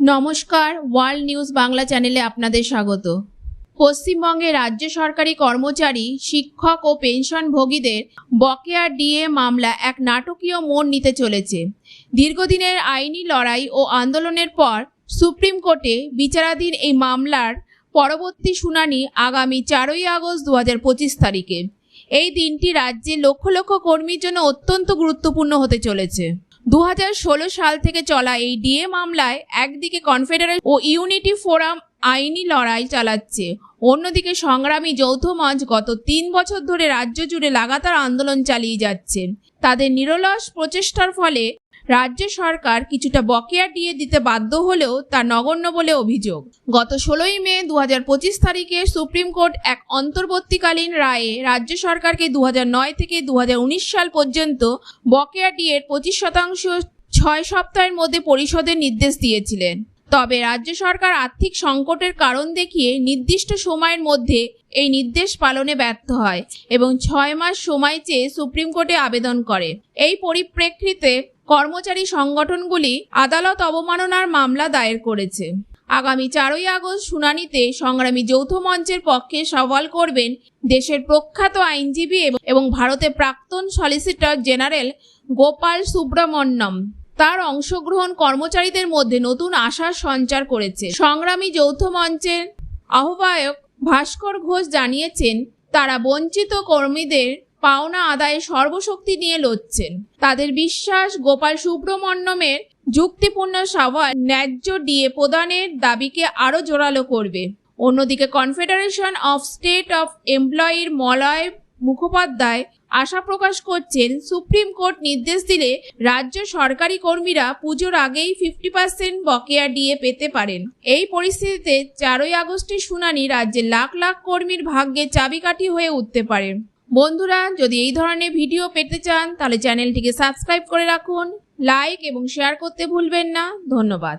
নমস্কার, world news Bangla চ্যানেলে আপনাদের স্বাগত। পশ্চিমবঙ্গে রাজ্য সরকারি কর্মচারী, শিক্ষক ও পেনশনভোগীদের বকেয়া ডিএ মামলা এক নাটকীয় মোড় নিতে চলেছে। দীর্ঘদিনের আইনি লড়াই ও আন্দোলনের পর সুপ্রিম কোর্টে বিচারাধীন এই মামলার পরবর্তী শুনানি আগামী চারই আগস্ট দু পঁচিশ তারিখে। এই দিনটি রাজ্যে লক্ষ লক্ষ কর্মীর জন্য অত্যন্ত গুরুত্বপূর্ণ হতে চলেছে। দু হাজার ষোলো সাল থেকে চলা এই ডিএ মামলায় একদিকে কনফেডারেল ও ইউনিটি ফোরাম আইনি লড়াই চালাচ্ছে। অন্যদিকে সংগ্রামী যৌথ মঞ্চ গত তিন বছর ধরে রাজ্য জুড়ে লাগাতার আন্দোলন চালিয়ে যাচ্ছে। তাদের নিরলস প্রচেষ্টার ফলে রাজ্য সরকার কিছুটা বকেয়া দিয়ে দিতে বাধ্য হলেও তা নগণ্য বলে অভিযোগ। গত ষোলোই মে দু পঁচিশ তারিখে সুপ্রিম কোর্ট এক অন্তর্বর্তীকালীন রায়ে রাজ্য সরকারকে দু থেকে দু হাজার উনিশ সাল পর্যন্ত বকেয়া ডিএর পঁচিশ শতাংশ ছয় সপ্তাহের মধ্যে পরিশোধের নির্দেশ দিয়েছিলেন। তবে রাজ্য সরকার আর্থিক সংকটের কারণ দেখিয়ে নির্দিষ্ট সময়ের মধ্যে এই নির্দেশ পালনে ব্যর্থ হয় এবং ছয় মাস সময় চেয়ে সুপ্রিম কোর্টে আবেদন করে। এই পরিপ্রেক্ষিতে কর্মচারী সংগঠনগুলি আদালত অবমাননার মামলা দায়ের করেছে। আগামী চারই আগস্ট শুনানিতে সংগ্রামী যৌথ মঞ্চের পক্ষে সওয়াল করবেন দেশের প্রখ্যাত আইনজীবী এবং- ভারতের প্রাক্তন সলিসিটর জেনারেল গোপাল সুব্রমণ্যম। তার অংশগ্রহণ কর্মচারীদের মধ্যে নতুন আশার সঞ্চার করেছে। সংগ্রামী যৌথ মঞ্চের আহ্বায়ক ভাস্কর ঘোষ জানিয়েছেন, তারা বঞ্চিত কর্মীদের পাওনা আদায়ে সর্বশক্তি নিয়ে লড়ছেন। তাদের বিশ্বাস গোপাল সুব্রমণ্যমের যুক্তিপূর্ণ সভায় ন্যায্য ডিএ প্রদানের দাবিকে আরও জোরালো করবে। অন্যদিকে কনফেডারেশন অফ স্টেট অফ এমপ্লয়ির মলয় মুখোপাধ্যায় আশা প্রকাশ করছেন, সুপ্রিম কোর্ট নির্দেশ দিলে রাজ্য সরকারি কর্মীরা পুজোর আগেই ফিফটি পার্সেন্ট বকেয়া ডিএ পেতে পারেন। এই পরিস্থিতিতে চারই আগস্টের শুনানি রাজ্যের লাখ লাখ কর্মীর ভাগ্যে চাবিকাঠি হয়ে উঠতে পারে। বন্ধুরা, যদি এই ধরনের ভিডিও পেতে চান, তাহলে চ্যানেলটিকে সাবস্ক্রাইব করে রাখুন, লাইক এবং শেয়ার করতে ভুলবেন না। ধন্যবাদ।